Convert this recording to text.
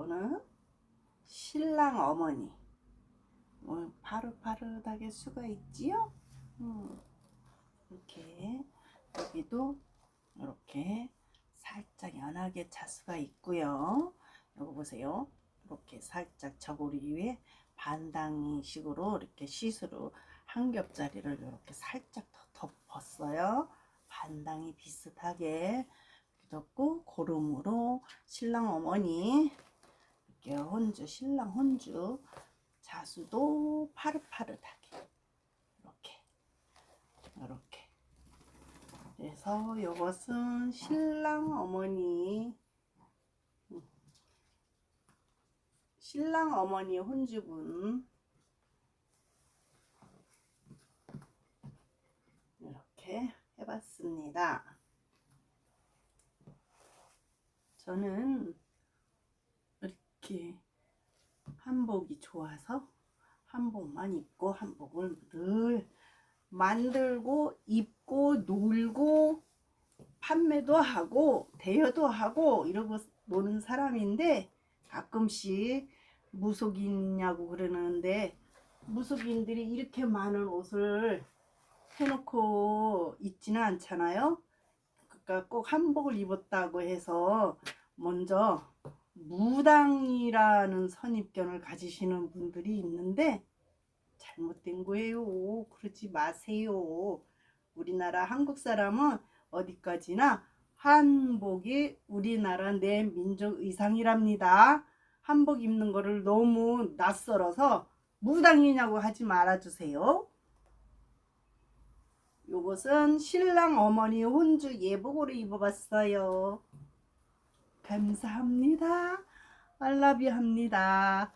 요거는 신랑 어머니. 뭐 파릇파릇하게 수가 있지요? 음, 이렇게 여기도 이렇게 살짝 연하게 차수가 있고요. 요거 보세요. 이렇게 살짝 저고리 위에 반당식으로 이렇게 시스루 한 겹짜리를 이렇게 살짝 더 덮었어요. 반당이 비슷하게 덮고 고름으로 신랑 어머니 이렇게 혼주 신랑 혼주. 자수도 파릇파릇하게. 이렇게. 이렇게. 그래서 이것은 신랑 어머니. 음. 신랑 어머니 혼주분. 이렇게 해봤습니다. 저는 이렇게 한복이 좋아서 한복만 입고 한복을 늘 만들고 입고 놀고 판매도 하고 대여도 하고 이러고 노는 사람인데 가끔씩 무속인이냐고 그러는데 무속인들이 이렇게 많은 옷을 해놓고 있지는 않잖아요. 그러니까 꼭 한복을 입었다고 해서 먼저 무당이라는 선입견을 가지시는 분들이 있는데 잘못된 거예요. 그러지 마세요. 우리나라 한국 사람은 어디까지나 한복이 우리나라 내 민족 의상이랍니다. 한복 입는 거를 너무 낯설어서 무당이냐고 하지 말아주세요. 요것은 신랑 어머니 혼주 예복으로 입어봤어요. 감사합니다. 알라뷰 합니다.